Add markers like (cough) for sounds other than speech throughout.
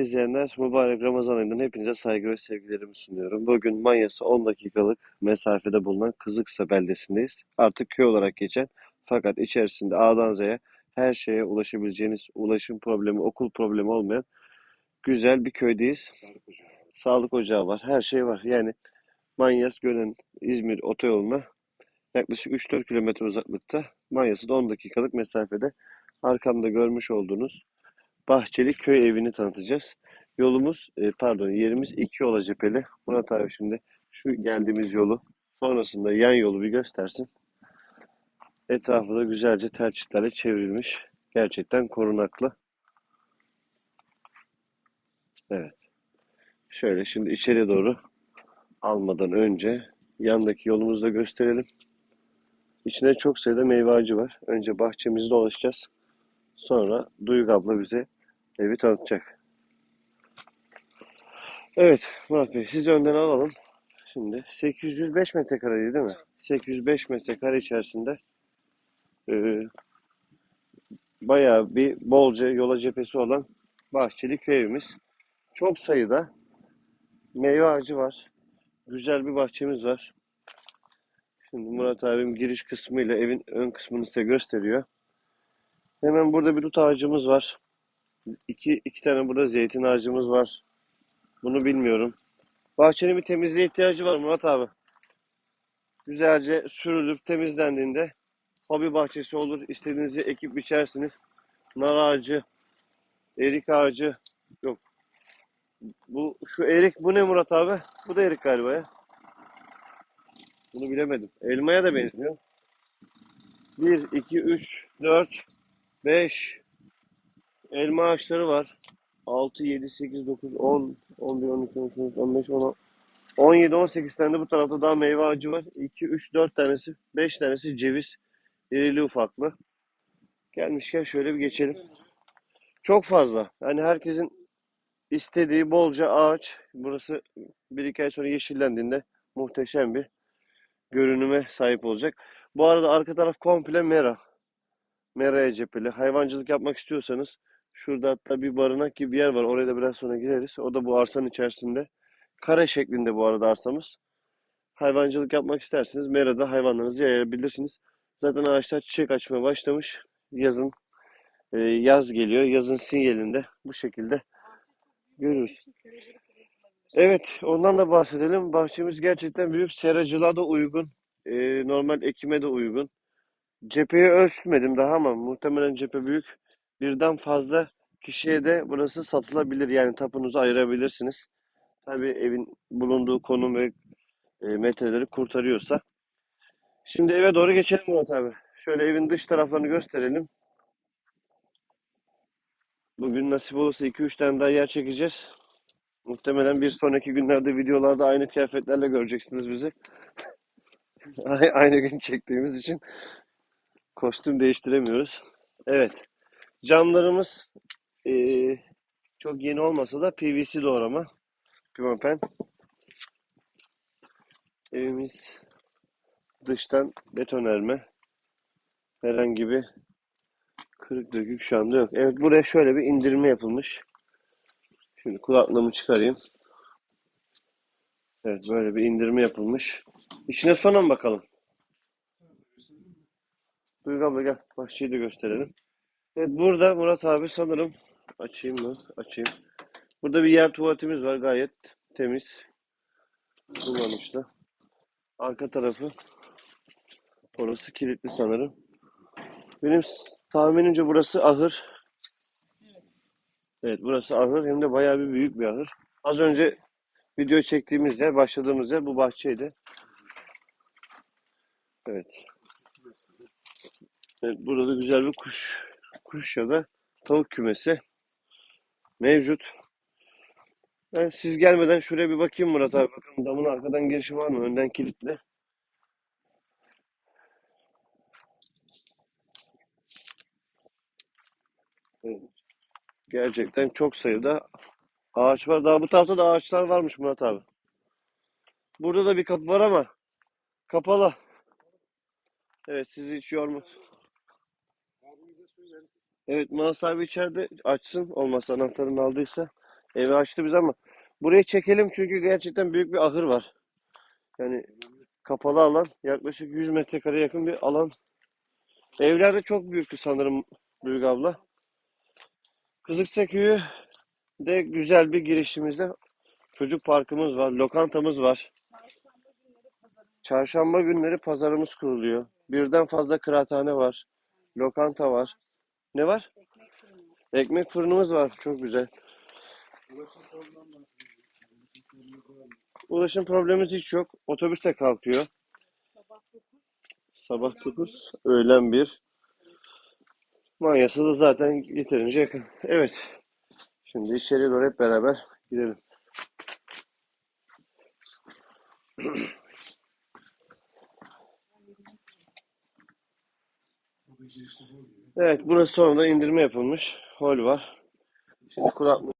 izleyenler, mübarek Ramazan ayından hepinize saygı ve sevgilerimi sunuyorum. Bugün Manyas'a 10 dakikalık mesafede bulunan Kızıksa beldesindeyiz. Artık köy olarak geçen fakat içerisinde A'dan Z'ye her şeye ulaşabileceğiniz, ulaşım problemi, okul problemi olmayan güzel bir köydeyiz. Sağlık ocağı. Sağlık ocağı var, her şey var. Yani Manyas, Gönen, İzmir otoyoluna yaklaşık 3-4 kilometre uzaklıkta. Manyas'a da 10 dakikalık mesafede. Arkamda görmüş olduğunuz Bahçeli köy evini tanıtacağız. Yolumuz, e, pardon yerimiz iki yola cepheli. Murat abi şimdi şu geldiğimiz yolu, sonrasında yan yolu bir göstersin. Etrafı da güzelce tel çevrilmiş. Gerçekten korunaklı. Evet. Şöyle şimdi içeri doğru almadan önce yandaki yolumuzu da gösterelim. İçinde çok sayıda meyve ağacı var. Önce bahçemizi dolaşacağız. Sonra Duygu abla bize evi tanıtacak. Evet Murat Bey sizi önden alalım. Şimdi 805 metrekare değil mi? 805 metrekare içerisinde e, bayağı bir bolca yola cephesi olan bahçeli köy evimiz. Çok sayıda meyve ağacı var. Güzel bir bahçemiz var. Şimdi Murat abim giriş kısmıyla evin ön kısmını size gösteriyor. Hemen burada bir dut ağacımız var. İki, iki tane burada zeytin ağacımız var. Bunu bilmiyorum. Bahçenin bir temizliğe ihtiyacı var Murat abi. Güzelce sürülüp temizlendiğinde hobi bahçesi olur. İstediğinizi ekip biçersiniz. Nar ağacı, erik ağacı. Yok. Bu şu erik bu ne Murat abi? Bu da erik galiba ya. Bunu bilemedim. Elmaya da benziyor. 1, 2, 3, 4, 5, Elma ağaçları var. 6, 7, 8, 9, 10, 11, 12, 13, 14, 15, 16, 17, 18 tane de bu tarafta daha meyve ağacı var. 2, 3, 4 tanesi, 5 tanesi ceviz. İrili ufaklı. Gelmişken şöyle bir geçelim. Çok fazla. Yani herkesin istediği bolca ağaç. Burası bir iki ay sonra yeşillendiğinde muhteşem bir görünüme sahip olacak. Bu arada arka taraf komple mera. Mera'ya cepheli. Hayvancılık yapmak istiyorsanız Şurada hatta bir barınak gibi bir yer var. Oraya da biraz sonra gireriz. O da bu arsanın içerisinde. Kare şeklinde bu arada arsamız. Hayvancılık yapmak isterseniz merada hayvanlarınızı yayabilirsiniz. Zaten ağaçlar çiçek açmaya başlamış. Yazın e, yaz geliyor. Yazın sinyalinde bu şekilde görürüz. Evet, ondan da bahsedelim. Bahçemiz gerçekten büyük. Seracılığa da uygun. E, normal ekime de uygun. Cepheyi ölçmedim daha ama muhtemelen cephe büyük birden fazla kişiye de burası satılabilir. Yani tapunuzu ayırabilirsiniz. Tabii evin bulunduğu konum ve e, metreleri kurtarıyorsa. Şimdi eve doğru geçelim Murat abi. Şöyle evin dış taraflarını gösterelim. Bugün nasip olursa 2-3 tane daha yer çekeceğiz. Muhtemelen bir sonraki günlerde videolarda aynı kıyafetlerle göreceksiniz bizi. (laughs) aynı gün çektiğimiz için kostüm değiştiremiyoruz. Evet. Camlarımız eee, çok yeni olmasa da PVC doğrama. Pimapen. Evimiz dıştan betonarme. Herhangi bir kırık dökük şu anda yok. Evet buraya şöyle bir indirme yapılmış. Şimdi kulaklığımı çıkarayım. Evet böyle bir indirme yapılmış. İçine sonra mı bakalım? Duygu abla gel. Bahçeyi de gösterelim. Evet burada Murat abi sanırım açayım mı? Açayım. Burada bir yer tuvaletimiz var gayet temiz. Kullanışlı. Arka tarafı orası kilitli sanırım. Benim tahminimce burası ahır. Evet burası ahır hem de bayağı bir büyük bir ahır. Az önce video çektiğimiz yer, başladığımız yer bu bahçeydi. Evet. Evet burada da güzel bir kuş kuş ya da tavuk kümesi mevcut. Ben siz gelmeden şuraya bir bakayım Murat abi. Bakın damın arkadan girişi var mı? Önden kilitli. Gerçekten çok sayıda ağaç var. Daha bu tarafta da ağaçlar varmış Murat abi. Burada da bir kapı var ama kapalı. Evet sizi hiç yorma. Evet mal sahibi içeride açsın olmazsa anahtarını aldıysa. Evi açtı biz ama burayı çekelim çünkü gerçekten büyük bir ahır var. Yani kapalı alan yaklaşık 100 metrekare yakın bir alan. Evler de çok büyüktü sanırım Büyük abla. Kızıksa köyü de güzel bir girişimizde çocuk parkımız var, lokantamız var. Çarşamba günleri pazarımız kuruluyor. Birden fazla kıraathane var. Lokanta var. Ne var? Ekmek fırınımız var. Çok güzel. Ulaşım problemimiz hiç yok. Otobüs de kalkıyor. Sabah 9, öğlen 1. Manyası da zaten yeterince yakın. Evet. Şimdi içeriye doğru hep beraber gidelim. Evet, burası sonradan indirme yapılmış. Hol var. Şimdi kulaklık.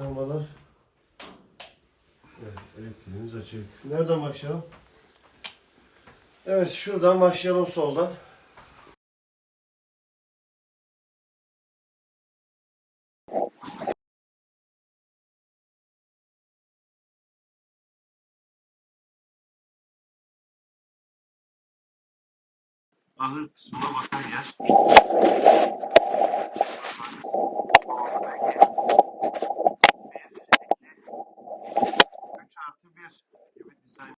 Lambalar. Evet, elektriğimiz açık. Nereden başlayalım? Evet, şuradan başlayalım soldan. Ahır kısmına bakan yer. Üç artı bir gibi dizayn.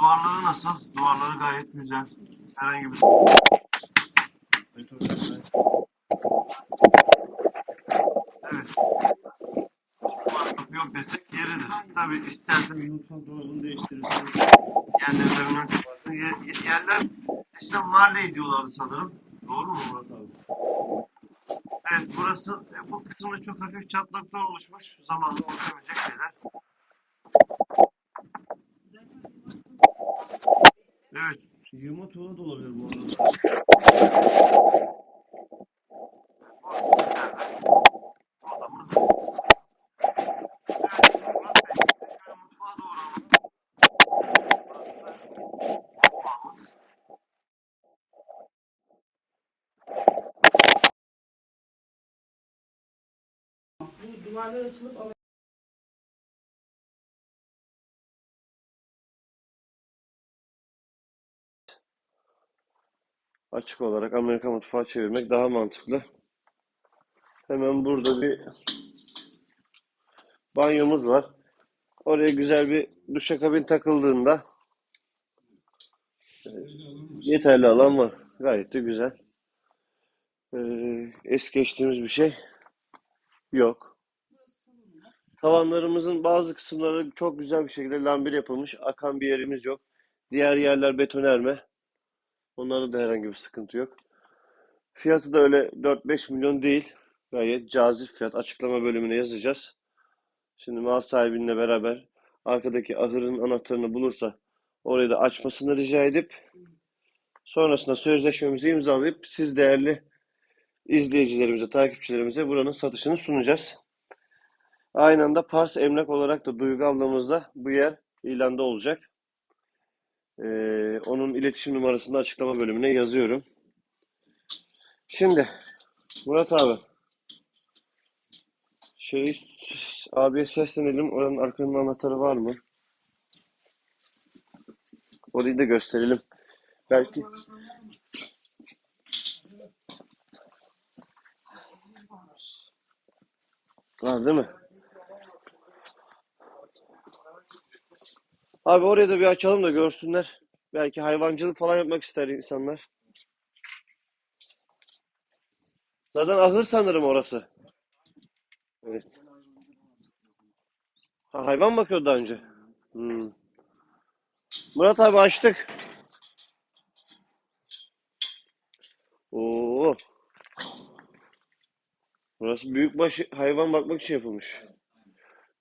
Duvarları nasıl? Duvarları gayet güzel. Herhangi bir Evet. Masraf yok desek yeridir. Tabi istersen mutfak dolabını değiştirirsin. Yerleri hemen kaparsın. Ye- ye- yerler eskiden mahalle diyorlardı sanırım. Doğru mu Murat abi? Evet burası bu kısımda çok hafif çatlaklar oluşmuş. Zamanla oluşabilecek şeyler. Evet. Yığma tuğla da olabilir bu arada. Odamız. Evet, Murat Açık olarak Amerika mutfağı çevirmek daha mantıklı. Hemen burada bir banyomuz var. Oraya güzel bir duşakabin takıldığında yeterli alan var. Gayet de güzel. Ee, es geçtiğimiz bir şey yok. Tavanlarımızın bazı kısımları çok güzel bir şekilde lambir yapılmış. Akan bir yerimiz yok. Diğer yerler betonerme. Onlarda da herhangi bir sıkıntı yok. Fiyatı da öyle 4-5 milyon değil. Gayet cazip fiyat. Açıklama bölümüne yazacağız. Şimdi mal sahibinle beraber arkadaki ahırın anahtarını bulursa orayı da açmasını rica edip sonrasında sözleşmemizi imzalayıp siz değerli izleyicilerimize, takipçilerimize buranın satışını sunacağız. Aynı anda Pars Emlak olarak da Duygu ablamızda bu yer ilanda olacak. Ee, onun iletişim numarasını açıklama bölümüne yazıyorum. Şimdi Murat abi şey abiye seslenelim. Oranın arkanın anahtarı var mı? Orayı da gösterelim. Belki var değil mi? Abi orayı da bir açalım da görsünler. Belki hayvancılık falan yapmak ister insanlar. Zaten ahır sanırım orası. Evet. Ha, hayvan bakıyordu daha önce. Hmm. Murat abi açtık. Oo. Burası büyükbaş hayvan bakmak için yapılmış.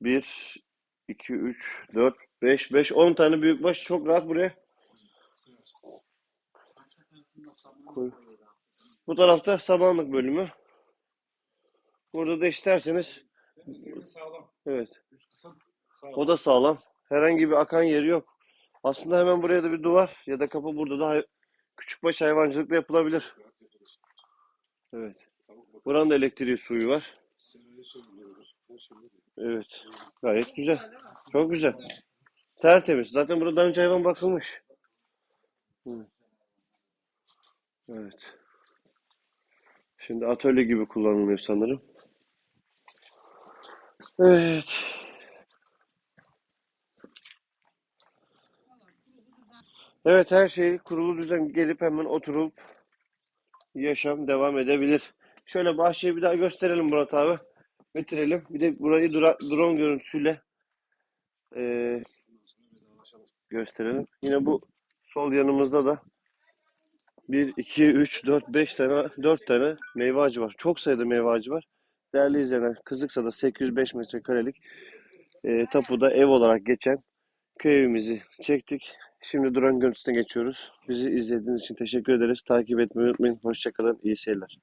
1, 2, 3, 4, 5, 5, 10 tane büyükbaş çok rahat buraya. koy. Bu tarafta samanlık bölümü. Burada da isterseniz evet o da sağlam. Herhangi bir akan yeri yok. Aslında hemen buraya da bir duvar ya da kapı burada da küçükbaş hayvancılık da yapılabilir. Evet. Buranın da elektriği suyu var. Evet. Gayet güzel. Çok güzel. Tertemiz. Zaten burada daha önce hayvan bakılmış. Evet. Şimdi atölye gibi kullanılıyor sanırım. Evet. Evet her şey kurulu düzen gelip hemen oturup yaşam devam edebilir. Şöyle bahçeyi bir daha gösterelim Murat abi. Bitirelim. Bir de burayı dura- drone görüntüsüyle eee, gösterelim. Yine bu sol yanımızda da 1, 2, 3, 4, 5 tane, 4 tane meyve ağacı var. Çok sayıda meyve ağacı var. Değerli izleyenler, Kızıksa'da 805 metrekarelik eee tapuda ev olarak geçen köy evimizi çektik. Şimdi drone görüntüsüne geçiyoruz. Bizi izlediğiniz için teşekkür ederiz. Takip etmeyi unutmayın. Hoşçakalın. İyi seyirler.